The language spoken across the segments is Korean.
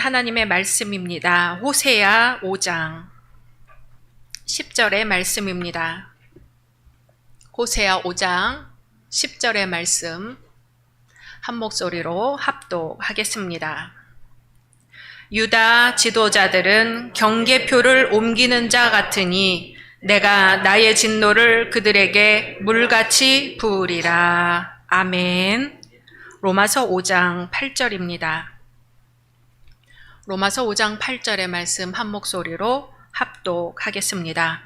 하나님의 말씀입니다. 호세야 5장 10절의 말씀입니다. 호세야 5장 10절의 말씀 한 목소리로 합독하겠습니다. 유다 지도자들은 경계표를 옮기는 자 같으니 내가 나의 진노를 그들에게 물같이 부으리라. 아멘. 로마서 5장 8절입니다. 로마서 5장 8절의 말씀 한 목소리로 합독하겠습니다.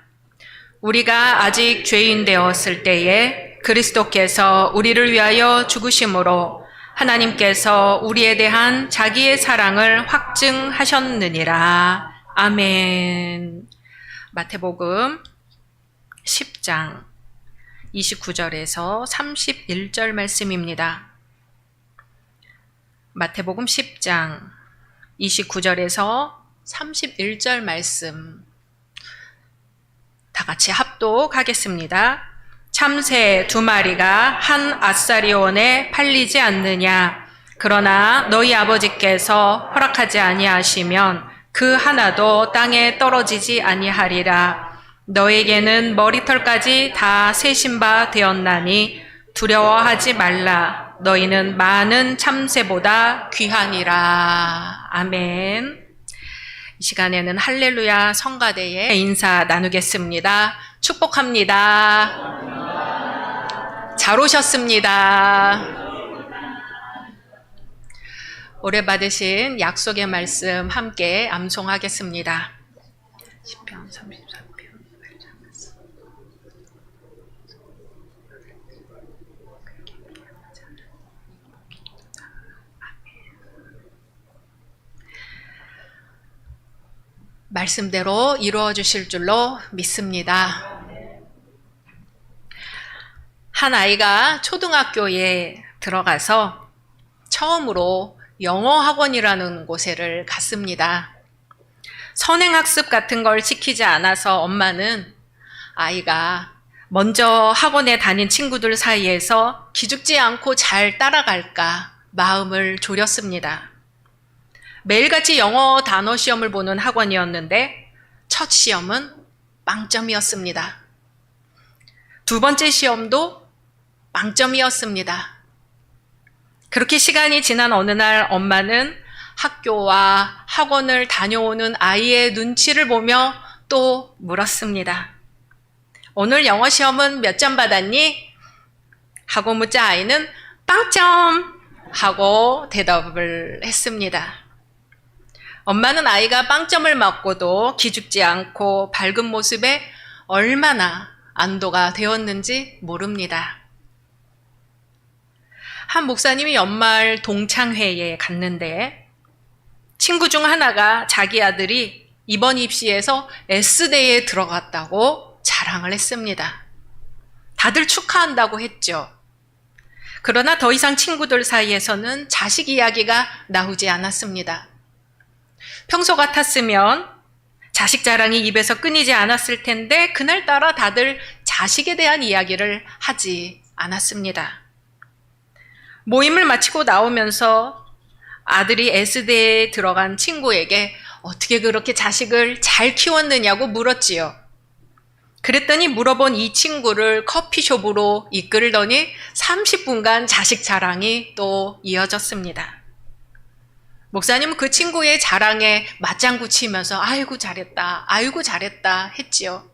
우리가 아직 죄인 되었을 때에 그리스도께서 우리를 위하여 죽으심으로 하나님께서 우리에 대한 자기의 사랑을 확증하셨느니라. 아멘. 마태복음 10장 29절에서 31절 말씀입니다. 마태복음 10장 29절에서 31절 말씀 다 같이 합독하겠습니다. 참새 두 마리가 한 아사리온에 팔리지 않느냐. 그러나 너희 아버지께서 허락하지 아니하시면 그 하나도 땅에 떨어지지 아니하리라. 너에게는 머리털까지 다 세신 바 되었나니 두려워하지 말라. 너희는 많은 참새보다 귀하니라. 아멘. 이 시간에는 할렐루야 성가대에 인사 나누겠습니다. 축복합니다. 잘 오셨습니다. 올해 받으신 약속의 말씀 함께 암송하겠습니다. 10편 33편 말씀대로 이루어 주실 줄로 믿습니다. 한 아이가 초등학교에 들어가서 처음으로 영어 학원이라는 곳에를 갔습니다. 선행학습 같은 걸 시키지 않아서 엄마는 아이가 먼저 학원에 다닌 친구들 사이에서 기죽지 않고 잘 따라갈까 마음을 졸였습니다. 매일같이 영어 단어 시험을 보는 학원이었는데 첫 시험은 빵점이었습니다. 두 번째 시험도 빵점이었습니다. 그렇게 시간이 지난 어느 날 엄마는 학교와 학원을 다녀오는 아이의 눈치를 보며 또 물었습니다. 오늘 영어 시험은 몇 점 받았니? 하고 묻자 아이는 빵점! 하고 대답을 했습니다. 엄마는 아이가 빵점을 맞고도 기죽지 않고 밝은 모습에 얼마나 안도가 되었는지 모릅니다. 한 목사님이 연말 동창회에 갔는데 친구 중 하나가 자기 아들이 이번 입시에서 S대에 들어갔다고 자랑을 했습니다. 다들 축하한다고 했죠. 그러나 더 이상 친구들 사이에서는 자식 이야기가 나오지 않았습니다. 평소 같았으면 자식 자랑이 입에서 끊이지 않았을 텐데 그날따라 다들 자식에 대한 이야기를 하지 않았습니다. 모임을 마치고 나오면서 아들이 S대에 들어간 친구에게 어떻게 그렇게 자식을 잘 키웠느냐고 물었지요. 그랬더니 물어본 이 친구를 커피숍으로 이끌더니 30분간 자식 자랑이 또 이어졌습니다. 목사님은 그 친구의 자랑에 맞장구 치면서 아이고 잘했다, 아이고 잘했다 했지요.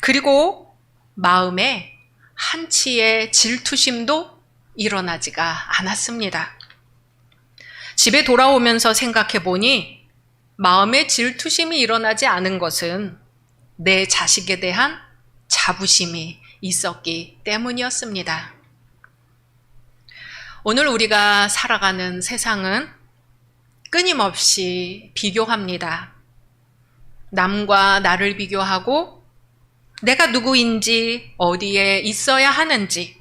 그리고 마음에 한치의 질투심도 일어나지가 않았습니다. 집에 돌아오면서 생각해 보니 마음에 질투심이 일어나지 않은 것은 내 자식에 대한 자부심이 있었기 때문이었습니다. 오늘 우리가 살아가는 세상은 끊임없이 비교합니다. 남과 나를 비교하고 내가 누구인지 어디에 있어야 하는지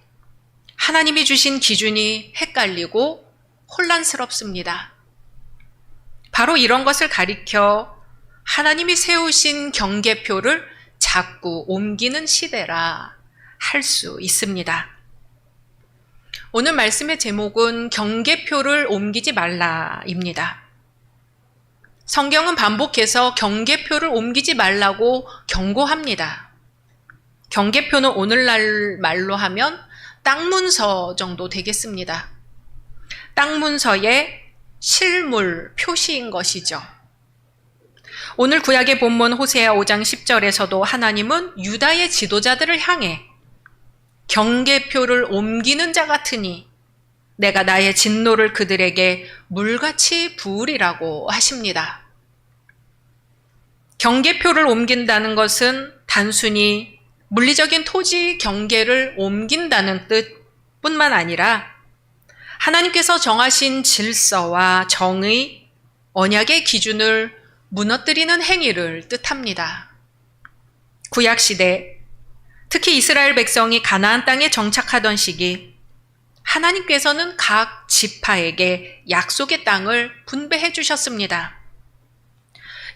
하나님이 주신 기준이 헷갈리고 혼란스럽습니다. 바로 이런 것을 가리켜 하나님이 세우신 경계표를 자꾸 옮기는 시대라 할 수 있습니다. 오늘 말씀의 제목은 경계표를 옮기지 말라입니다. 성경은 반복해서 경계표를 옮기지 말라고 경고합니다. 경계표는 오늘날 말로 하면 땅 문서 정도 되겠습니다. 땅 문서의 실물 표시인 것이죠. 오늘 구약의 본문 호세아 5장 10절에서도 하나님은 유다의 지도자들을 향해 경계표를 옮기는 자 같으니 내가 나의 진노를 그들에게 물같이 부으리라고 하십니다. 경계표를 옮긴다는 것은 단순히 물리적인 토지 경계를 옮긴다는 뜻 뿐만 아니라 하나님께서 정하신 질서와 정의, 언약의 기준을 무너뜨리는 행위를 뜻합니다. 구약시대, 특히 이스라엘 백성이 가나안 땅에 정착하던 시기, 하나님께서는 각 지파에게 약속의 땅을 분배해 주셨습니다.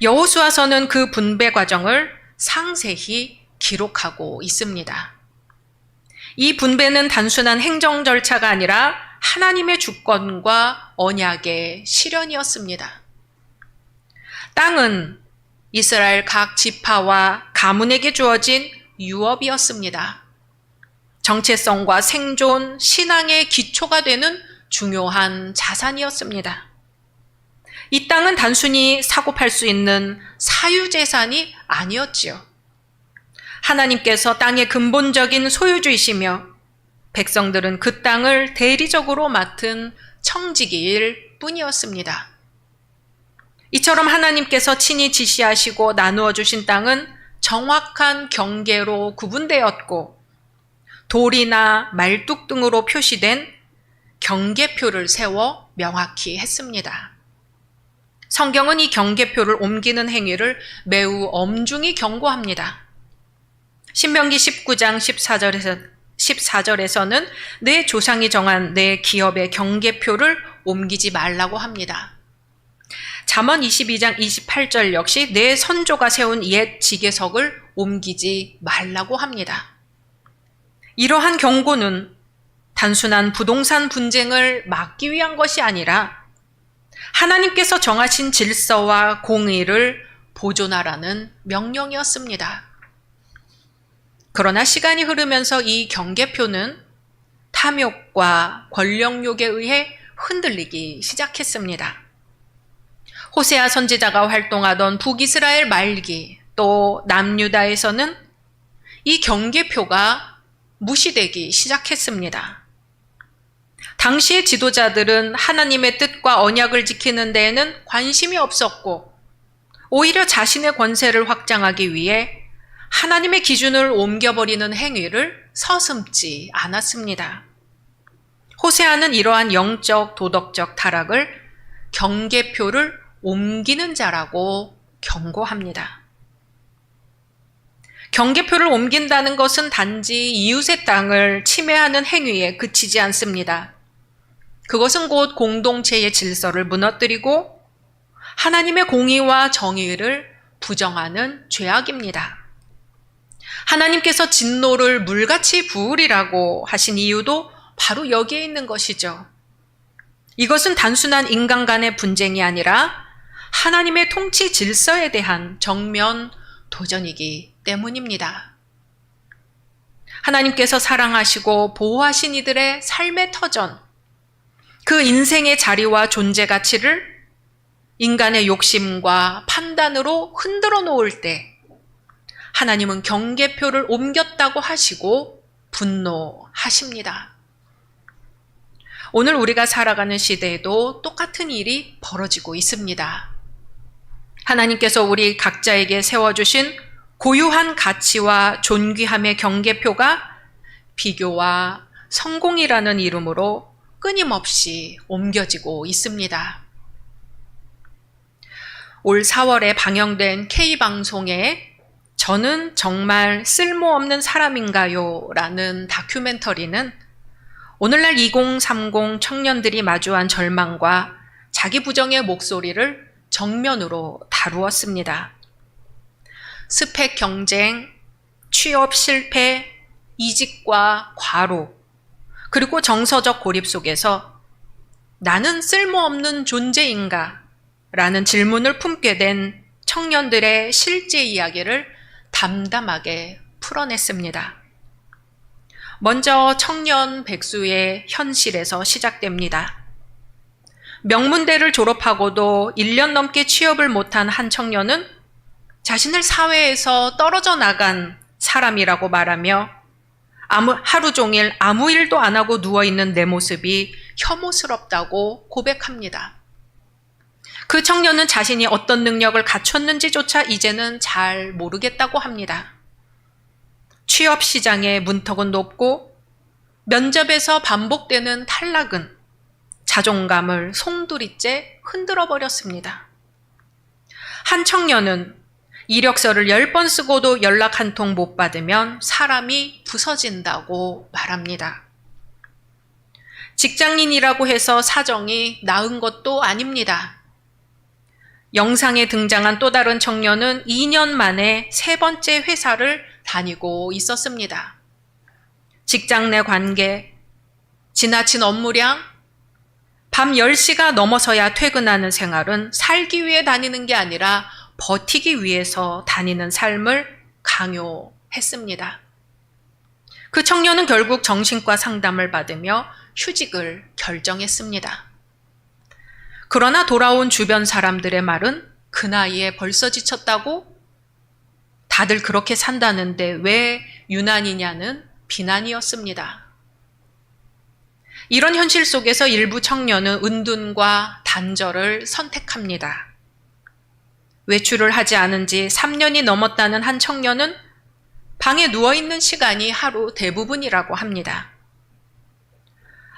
여호수아서는 그 분배 과정을 상세히 기록하고 있습니다. 이 분배는 단순한 행정 절차가 아니라 하나님의 주권과 언약의 실현이었습니다. 땅은 이스라엘 각 지파와 가문에게 주어진 유업이었습니다. 정체성과 생존, 신앙의 기초가 되는 중요한 자산이었습니다. 이 땅은 단순히 사고 팔 수 있는 사유재산이 아니었지요. 하나님께서 땅의 근본적인 소유주이시며 백성들은 그 땅을 대리적으로 맡은 청지기일 뿐이었습니다. 이처럼 하나님께서 친히 지시하시고 나누어 주신 땅은 정확한 경계로 구분되었고 돌이나 말뚝 등으로 표시된 경계표를 세워 명확히 했습니다. 성경은 이 경계표를 옮기는 행위를 매우 엄중히 경고합니다. 신명기 19장 14절에서 14절에서는 내 조상이 정한 내 기업의 경계표를 옮기지 말라고 합니다. 잠언 22장 28절 역시 내 선조가 세운 옛 지계석을 옮기지 말라고 합니다. 이러한 경고는 단순한 부동산 분쟁을 막기 위한 것이 아니라 하나님께서 정하신 질서와 공의를 보존하라는 명령이었습니다. 그러나 시간이 흐르면서 이 경계표는 탐욕과 권력욕에 의해 흔들리기 시작했습니다. 호세아 선지자가 활동하던 북이스라엘 말기 또 남유다에서는 이 경계표가 무시되기 시작했습니다. 당시의 지도자들은 하나님의 뜻과 언약을 지키는 데에는 관심이 없었고 오히려 자신의 권세를 확장하기 위해 하나님의 기준을 옮겨버리는 행위를 서슴지 않았습니다. 호세아는 이러한 영적 도덕적 타락을 경계표를 옮기는 자라고 경고합니다. 경계표를 옮긴다는 것은 단지 이웃의 땅을 침해하는 행위에 그치지 않습니다. 그것은 곧 공동체의 질서를 무너뜨리고 하나님의 공의와 정의를 부정하는 죄악입니다. 하나님께서 진노를 물같이 부으리라고 하신 이유도 바로 여기에 있는 것이죠. 이것은 단순한 인간 간의 분쟁이 아니라 하나님의 통치 질서에 대한 정면 도전이기 때문입니다. 하나님께서 사랑하시고 보호하신 이들의 삶의 터전, 그 인생의 자리와 존재 가치를 인간의 욕심과 판단으로 흔들어 놓을 때 하나님은 경계표를 옮겼다고 하시고 분노하십니다. 오늘 우리가 살아가는 시대에도 똑같은 일이 벌어지고 있습니다. 하나님께서 우리 각자에게 세워주신 고유한 가치와 존귀함의 경계표가 비교와 성공이라는 이름으로 끊임없이 옮겨지고 있습니다. 올 4월에 방영된 K방송에 저는 정말 쓸모없는 사람인가요? 라는 다큐멘터리는 오늘날 2030 청년들이 마주한 절망과 자기 부정의 목소리를 정면으로 다루었습니다. 스펙 경쟁, 취업 실패, 이직과 과로, 그리고 정서적 고립 속에서 나는 쓸모없는 존재인가 라는 질문을 품게 된 청년들의 실제 이야기를 담담하게 풀어냈습니다. 먼저 청년 백수의 현실에서 시작됩니다. 명문대를 졸업하고도 1년 넘게 취업을 못한 한 청년은 자신을 사회에서 떨어져 나간 사람이라고 말하며 아무, 하루 종일 아무 일도 안 하고 누워있는 내 모습이 혐오스럽다고 고백합니다. 그 청년은 자신이 어떤 능력을 갖췄는지조차 이제는 잘 모르겠다고 합니다. 취업 시장의 문턱은 높고 면접에서 반복되는 탈락은 자존감을 송두리째 흔들어 버렸습니다. 한 청년은 이력서를 10번 쓰고도 연락 한 통 못 받으면 사람이 부서진다고 말합니다. 직장인이라고 해서 사정이 나은 것도 아닙니다. 영상에 등장한 또 다른 청년은 2년 만에 세 번째 회사를 다니고 있었습니다. 직장 내 관계, 지나친 업무량, 밤 10시가 넘어서야 퇴근하는 생활은 살기 위해 다니는 게 아니라 버티기 위해서 다니는 삶을 강요했습니다. 그 청년은 결국 정신과 상담을 받으며 휴직을 결정했습니다. 그러나 돌아온 주변 사람들의 말은 그 나이에 벌써 지쳤다고? 다들 그렇게 산다는데 왜 유난이냐는 비난이었습니다. 이런 현실 속에서 일부 청년은 은둔과 단절을 선택합니다. 외출을 하지 않은 지 3년이 넘었다는 한 청년은 방에 누워있는 시간이 하루 대부분이라고 합니다.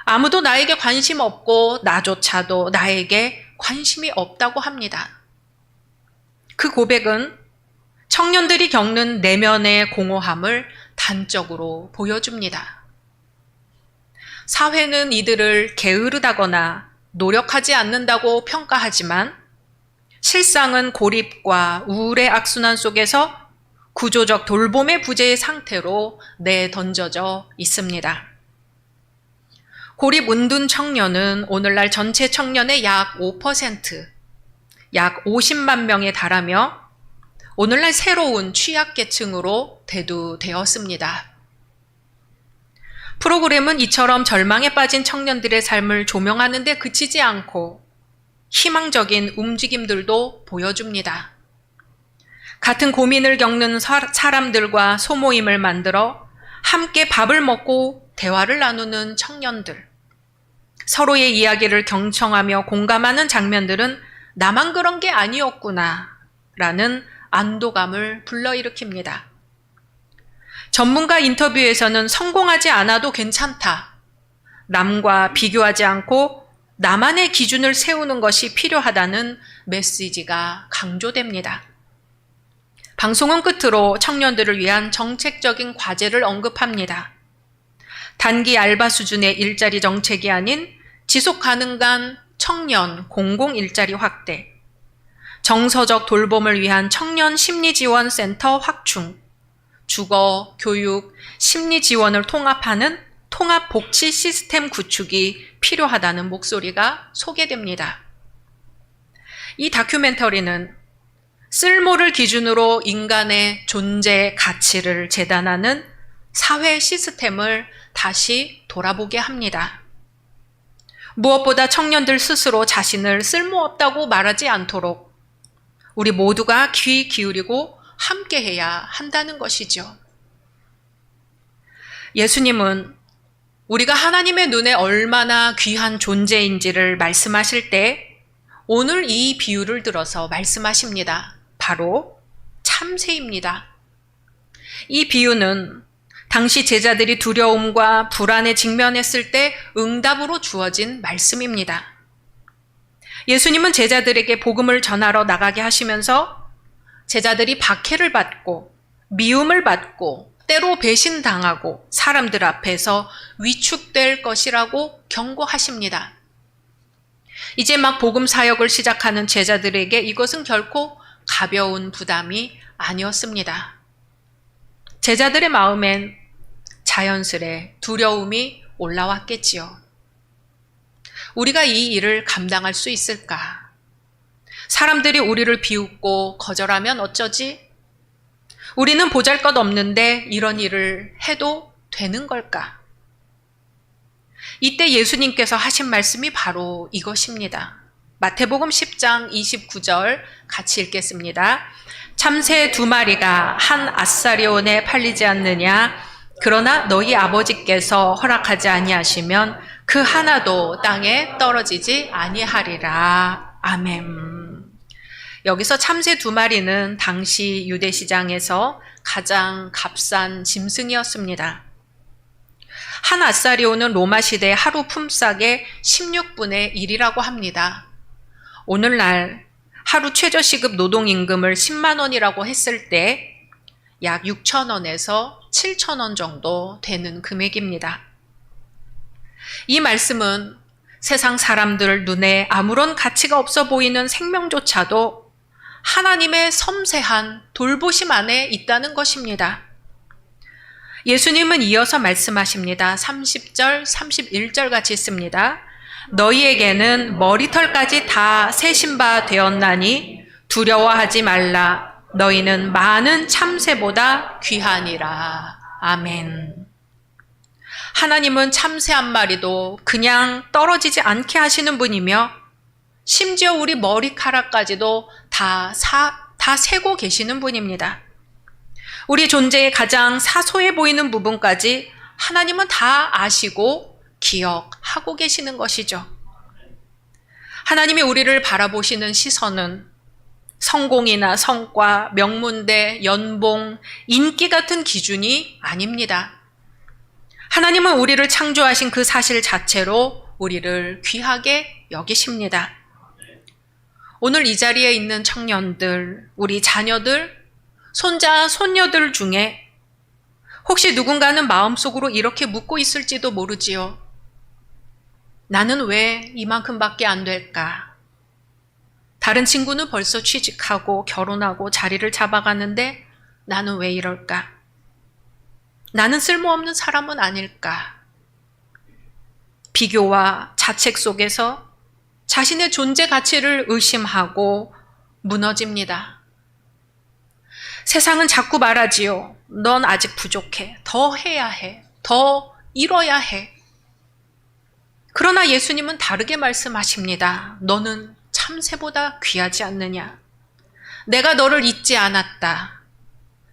아무도 나에게 관심 없고 나조차도 나에게 관심이 없다고 합니다. 그 고백은 청년들이 겪는 내면의 공허함을 단적으로 보여줍니다. 사회는 이들을 게으르다거나 노력하지 않는다고 평가하지만 실상은 고립과 우울의 악순환 속에서 구조적 돌봄의 부재의 상태로 내던져져 있습니다. 고립 은둔 청년은 오늘날 전체 청년의 약 5%, 약 50만 명에 달하며 오늘날 새로운 취약계층으로 대두되었습니다. 프로그램은 이처럼 절망에 빠진 청년들의 삶을 조명하는 데 그치지 않고 희망적인 움직임들도 보여줍니다. 같은 고민을 겪는 사람들과 소모임을 만들어 함께 밥을 먹고 대화를 나누는 청년들. 서로의 이야기를 경청하며 공감하는 장면들은 나만 그런 게 아니었구나 라는 안도감을 불러일으킵니다. 전문가 인터뷰에서는 성공하지 않아도 괜찮다. 남과 비교하지 않고 나만의 기준을 세우는 것이 필요하다는 메시지가 강조됩니다. 방송은 끝으로 청년들을 위한 정책적인 과제를 언급합니다. 단기 알바 수준의 일자리 정책이 아닌 지속 가능한 청년 공공 일자리 확대, 정서적 돌봄을 위한 청년 심리 지원 센터 확충, 주거, 교육, 심리 지원을 통합하는 통합 복지 시스템 구축이 필요하다는 목소리가 소개됩니다. 이 다큐멘터리는 쓸모를 기준으로 인간의 존재 가치를 재단하는 사회 시스템을 다시 돌아보게 합니다. 무엇보다 청년들 스스로 자신을 쓸모없다고 말하지 않도록 우리 모두가 귀 기울이고 함께 해야 한다는 것이죠. 예수님은 우리가 하나님의 눈에 얼마나 귀한 존재인지를 말씀하실 때 오늘 이 비유를 들어서 말씀하십니다. 바로 참새입니다. 이 비유는 당시 제자들이 두려움과 불안에 직면했을 때 응답으로 주어진 말씀입니다. 예수님은 제자들에게 복음을 전하러 나가게 하시면서 제자들이 박해를 받고 미움을 받고 때로 배신당하고 사람들 앞에서 위축될 것이라고 경고하십니다. 이제 막 복음 사역을 시작하는 제자들에게 이것은 결코 가벼운 부담이 아니었습니다. 제자들의 마음엔 자연스레 두려움이 올라왔겠지요. 우리가 이 일을 감당할 수 있을까? 사람들이 우리를 비웃고 거절하면 어쩌지? 우리는 보잘 것 없는데 이런 일을 해도 되는 걸까? 이때 예수님께서 하신 말씀이 바로 이것입니다. 마태복음 10장 29절 같이 읽겠습니다. 참새 두 마리가 한 아사리온에 팔리지 않느냐? 그러나 너희 아버지께서 허락하지 아니하시면 그 하나도 땅에 떨어지지 아니하리라. 아멘. 여기서 참새 두 마리는 당시 유대 시장에서 가장 값싼 짐승이었습니다. 한 아사리온은 로마 시대 하루 품삯의 16분의 1이라고 합니다. 오늘날 하루 최저시급 노동임금을 10만 원이라고 했을 때 약 6천 원에서 7천 원 정도 되는 금액입니다. 이 말씀은 세상 사람들 눈에 아무런 가치가 없어 보이는 생명조차도 하나님의 섬세한 돌보심 안에 있다는 것입니다. 예수님은 이어서 말씀하십니다. 30절, 31절 같이 있습니다. 너희에게는 머리털까지 다 세신 바 되었나니 두려워하지 말라. 너희는 많은 참새보다 귀하니라. 아멘. 하나님은 참새 한 마리도 그냥 떨어지지 않게 하시는 분이며 심지어 우리 머리카락까지도 다 사, 다 세고 계시는 분입니다. 우리 존재의 가장 사소해 보이는 부분까지 하나님은 다 아시고 기억하고 계시는 것이죠. 하나님이 우리를 바라보시는 시선은 성공이나 성과, 명문대, 연봉, 인기 같은 기준이 아닙니다. 하나님은 우리를 창조하신 그 사실 자체로 우리를 귀하게 여기십니다. 오늘 이 자리에 있는 청년들, 우리 자녀들, 손자, 손녀들 중에 혹시 누군가는 마음속으로 이렇게 묻고 있을지도 모르지요. 나는 왜 이만큼밖에 안 될까? 다른 친구는 벌써 취직하고 결혼하고 자리를 잡아가는데 나는 왜 이럴까? 나는 쓸모없는 사람은 아닐까? 비교와 자책 속에서 자신의 존재 가치를 의심하고 무너집니다. 세상은 자꾸 말하지요. 넌 아직 부족해. 더 해야 해. 더 이뤄야 해. 그러나 예수님은 다르게 말씀하십니다. 너는 참새보다 귀하지 않느냐? 내가 너를 잊지 않았다.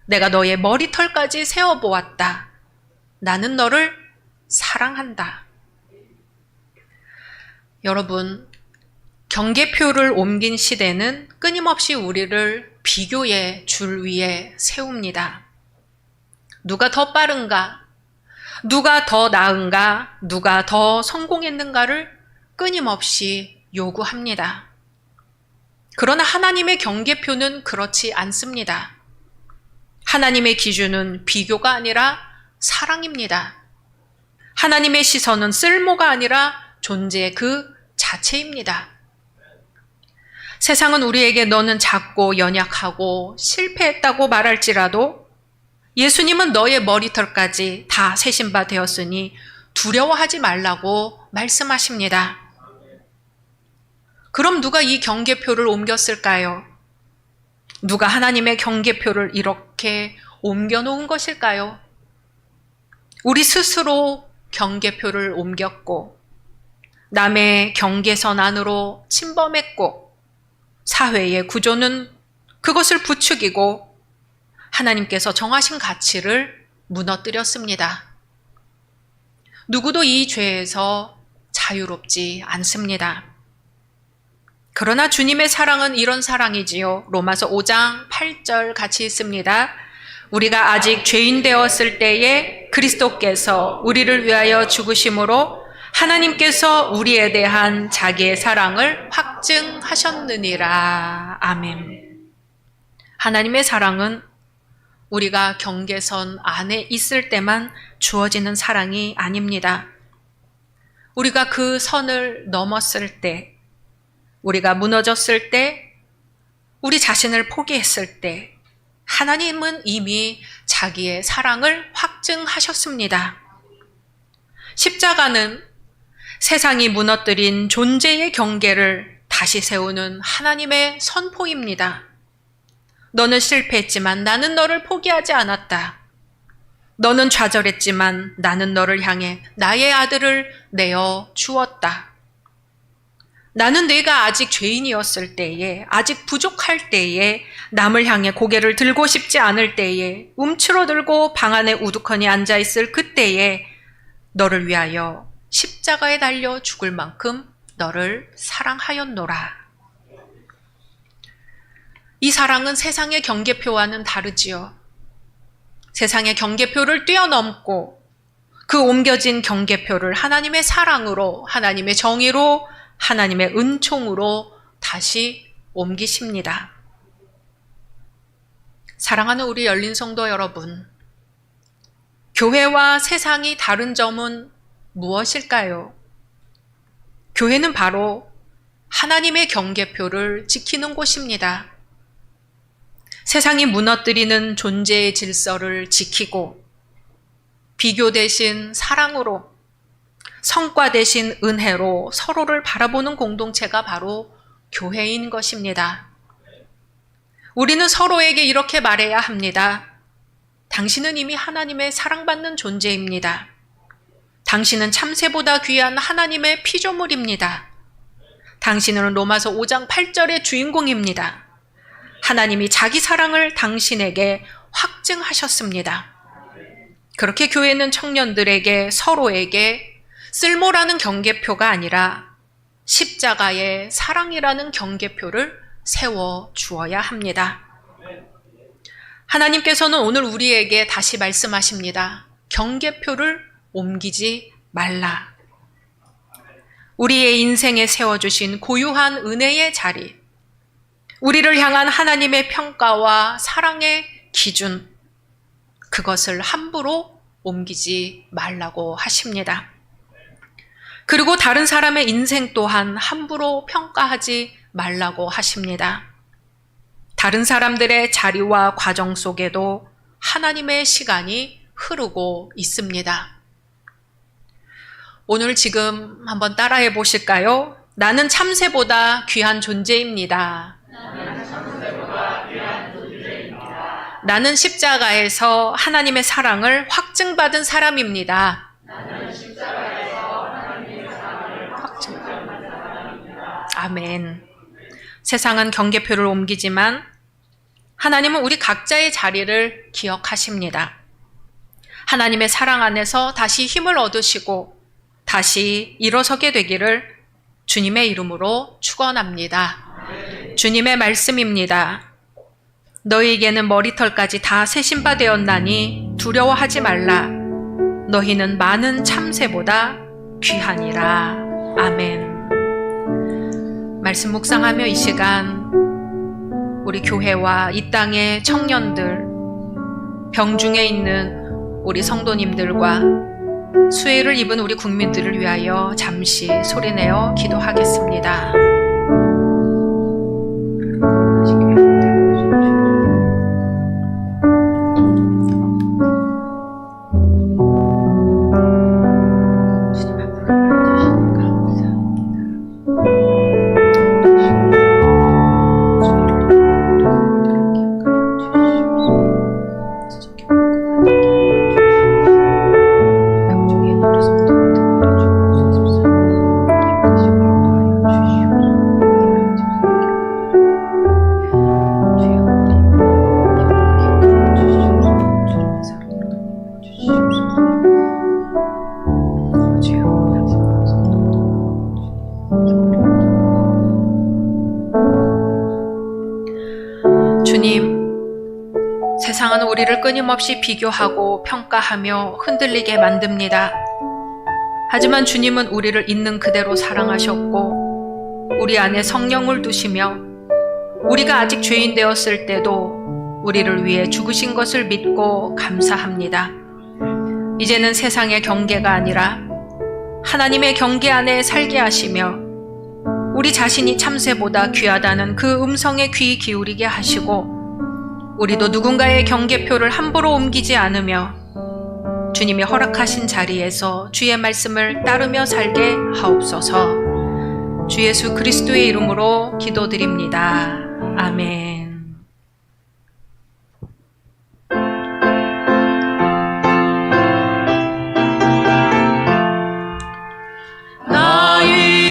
내가 너의 머리털까지 세어보았다. 나는 너를 사랑한다. 여러분, 경계표를 옮긴 시대는 끊임없이 우리를 비교의 줄 위에 세웁니다. 누가 더 빠른가? 누가 더 나은가? 누가 더 성공했는가를 끊임없이 요구합니다. 그러나 하나님의 경계표는 그렇지 않습니다. 하나님의 기준은 비교가 아니라 사랑입니다. 하나님의 시선은 쓸모가 아니라 존재의 그 자체입니다. 세상은 우리에게 너는 작고 연약하고 실패했다고 말할지라도 예수님은 너의 머리털까지 다 세신 바 되었으니 두려워하지 말라고 말씀하십니다. 그럼 누가 이 경계표를 옮겼을까요? 누가 하나님의 경계표를 이렇게 옮겨 놓은 것일까요? 우리 스스로 경계표를 옮겼고, 남의 경계선 안으로 침범했고, 사회의 구조는 그것을 부추기고, 하나님께서 정하신 가치를 무너뜨렸습니다. 누구도 이 죄에서 자유롭지 않습니다. 그러나 주님의 사랑은 이런 사랑이지요. 로마서 5장 8절 같이 있습니다. 우리가 아직 죄인 되었을 때에 그리스도께서 우리를 위하여 죽으심으로 하나님께서 우리에 대한 자기의 사랑을 확증하셨느니라. 아멘. 하나님의 사랑은 우리가 경계선 안에 있을 때만 주어지는 사랑이 아닙니다. 우리가 그 선을 넘었을 때, 우리가 무너졌을 때, 우리 자신을 포기했을 때, 하나님은 이미 자기의 사랑을 확증하셨습니다. 십자가는 세상이 무너뜨린 존재의 경계를 다 다시 세우는 하나님의 선포입니다. 너는 실패했지만 나는 너를 포기하지 않았다. 너는 좌절했지만 나는 너를 향해 나의 아들을 내어 주었다. 나는 내가 아직 죄인이었을 때에, 아직 부족할 때에, 남을 향해 고개를 들고 싶지 않을 때에, 움츠러들고 방 안에 우두커니 앉아 있을 그때에, 너를 위하여 십자가에 달려 죽을 만큼 너를 사랑하였노라. 이 사랑은 세상의 경계표와는 다르지요. 세상의 경계표를 뛰어넘고 그 옮겨진 경계표를 하나님의 사랑으로, 하나님의 정의로, 하나님의 은총으로 다시 옮기십니다. 사랑하는 우리 열린 성도 여러분, 교회와 세상이 다른 점은 무엇일까요? 교회는 바로 하나님의 경계표를 지키는 곳입니다. 세상이 무너뜨리는 존재의 질서를 지키고 비교 대신 사랑으로 성과 대신 은혜로 서로를 바라보는 공동체가 바로 교회인 것입니다. 우리는 서로에게 이렇게 말해야 합니다. 당신은 이미 하나님의 사랑받는 존재입니다. 당신은 참새보다 귀한 하나님의 피조물입니다. 당신은 로마서 5장 8절의 주인공입니다. 하나님이 자기 사랑을 당신에게 확증하셨습니다. 그렇게 교회는 청년들에게 서로에게 쓸모라는 경계표가 아니라 십자가의 사랑이라는 경계표를 세워 주어야 합니다. 하나님께서는 오늘 우리에게 다시 말씀하십니다. 경계표를 옮기지 말라. 우리의 인생에 세워주신 고유한 은혜의 자리, 우리를 향한 하나님의 평가와 사랑의 기준, 그것을 함부로 옮기지 말라고 하십니다. 그리고 다른 사람의 인생 또한 함부로 평가하지 말라고 하십니다. 다른 사람들의 자리와 과정 속에도 하나님의 시간이 흐르고 있습니다. 오늘 지금 한번 따라해 보실까요? 나는 참새보다 귀한 존재입니다. 나는 십자가에서 하나님의 사랑을 확증받은 사람입니다. 아멘. 세상은 경계표를 옮기지만 하나님은 우리 각자의 자리를 기억하십니다. 하나님의 사랑 안에서 다시 힘을 얻으시고 다시 일어서게 되기를 주님의 이름으로 축원합니다. 주님의 말씀입니다. 너희에게는 머리털까지 다 새신바 되었나니 두려워하지 말라. 너희는 많은 참새보다 귀하니라. 아멘. 말씀 묵상하며 이 시간 우리 교회와 이 땅의 청년들, 병중에 있는 우리 성도님들과 수혜를 입은 우리 국민들을 위하여 잠시 소리내어 기도하겠습니다. 끊임없이 비교하고 평가하며 흔들리게 만듭니다. 하지만 주님은 우리를 있는 그대로 사랑하셨고, 우리 안에 성령을 두시며, 우리가 아직 죄인 되었을 때도 우리를 위해 죽으신 것을 믿고 감사합니다. 이제는 세상의 경계가 아니라 하나님의 경계 안에 살게 하시며, 우리 자신이 참새보다 귀하다는 그 음성에 귀 기울이게 하시고, 우리도 누군가의 경계표를 함부로 옮기지 않으며 주님이 허락하신 자리에서 주의 말씀을 따르며 살게 하옵소서. 주 예수 그리스도의 이름으로 기도드립니다. 아멘.